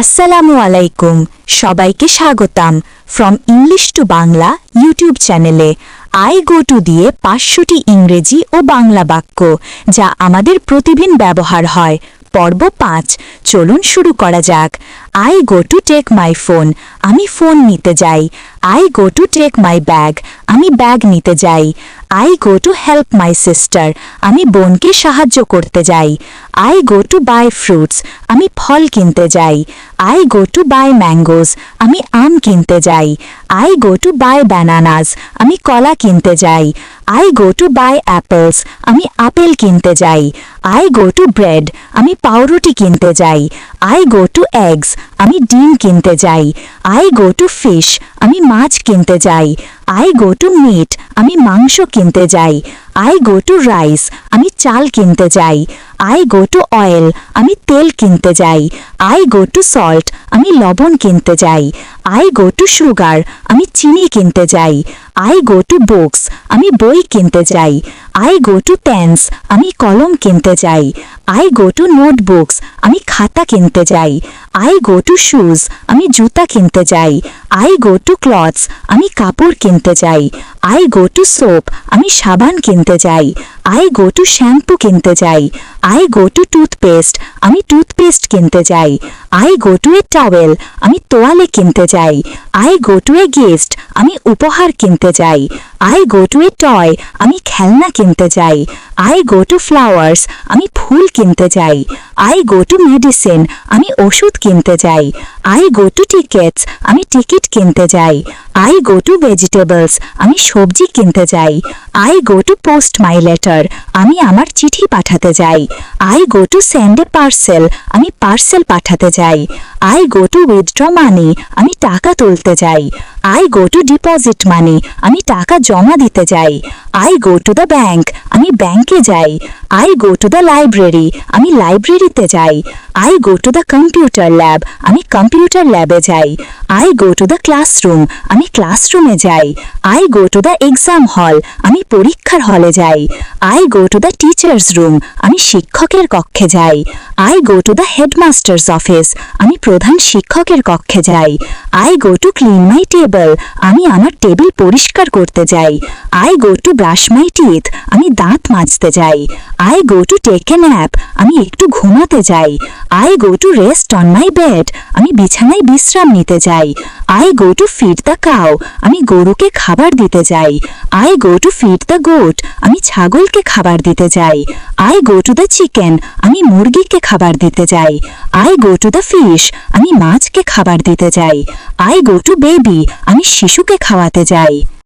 আসসালামু আলাইকুম। সবাইকে স্বাগতাম from English to Bangla YouTube চ্যানেলে আই গো টু দিয়ে পাঁচশোটি ইংরেজি ও বাংলা বাক্য, যা আমাদের প্রতিদিন ব্যবহার হয়। পর্ব পাঁচ, চলুন শুরু করা যাক। I go to take my phone আমি ফোন নিতে যাই। I go to take my bag আমি ব্যাগ নিতে যাই। I go to help my sister আমি বোনকে সাহায্য করতে যাই। I go to buy fruits আমি ফল কিনতে যাই। I go to buy mangoes আমি আম কিনতে যাই। I go to buy bananas আমি কলা কিনতে যাই। I go to buy apples আমি আপেল কিনতে যাই। আই গো টু ব্রেড আমি পাউরুটি কিনতে যাই। আই গো টু এগস আমি ডিম কিনতে যাই। আই গো টু ফিশ আমি মাছ কিনতে যাই। আই গো টু মিট আমি মাংস কিনতে যাই। আই গো টু রাইস আমি চাল কিনতে যাই। আই গো টু অয়েল আমি তেল কিনতে যাই। আই গো টু সল্ট আমি লবণ কিনতে যাই। আই গো টু সুগার, আমি চিনি কিনতে যাই। আই গো টু বুকস, আমি বই কিনতে যাই। আই গো টু পেন্স, আমি কলম কিনতে যাই। আই গো টু নোটবুকস, আমি খাতা কিনতে যাই। আই গো টু শুজ, আমি জুতা কিনতে যাই। আই গো টু ক্লথস, আমি কাপড় কিনতে যাই। আই গো টু সোপ, আমি সাবান কিনতে যাই। আই গো টু শ্যাম্পু কিনতে যাই। আই গো টু টুথপেস্ট আমি টুথপেস্ট কিনতে যাই। I go to a towel আমি তোয়ালে কিনতে যাই। I go to a gift আমি উপহার কিনতে যাই। I go to a toy আমি খেলনা কিনতে যাই। আই গো টু ফ্লাওয়ার্স আমি ফুল কিনতে যাই। আই গো টু মেডিসিন আমি ওষুধ কিনতে যাই। আই গো টু টিকেটস আমি টিকিট কিনতে যাই। আই গো টু ভেজিটেবলস আমি সবজি কিনতে যাই। I go to post my letter আমি আমার চিঠি পাঠাতে যাই। I go to send a parcel আমি পার্সেল পাঠাতে যাই। I go to withdraw money আমি টাকা তুলতে যাই। I go to deposit money আমি টাকা জমা দিতে যাই। I go to the bank আমি ব্যাংকে যাই। I go to the library আমি লাইব্রেরিতে যাই। I go to the computer lab আমি কম্পিউটার ল্যাবে যাই। I go to the classroom আমি ক্লাসরুমে যাই। I go to the exam hall আমি পরীক্ষার হলে যাই। I go to the teacher's room আমি শিক্ষকের কক্ষে যাই। I go to the headmaster's office আমি প্রধান শিক্ষকের কক্ষে যাই। I go to clean my table আমি আমার টেবিল পরিষ্কার করতে যাই। I go to brush my teeth আমি দাঁত মাজতে যাই। I go to take a nap আমি একটু ঘুমাতে যাই। I go to rest on my bed আমি বিছানায় বিশ্রাম নিতে যাই। I go to feed the cow আমি গরুকে খাবার দিতে যাই। I go to feed the goat আমি ছাগলকে খাবার দিতে যাই। I go to the chicken আমি মুরগিকে খাবার দিতে যাই। I go to the fish আমি মাছকে খাবার দিতে যাই। আই গো টু বেবি আমি শিশুকে খাওয়াতে যাই।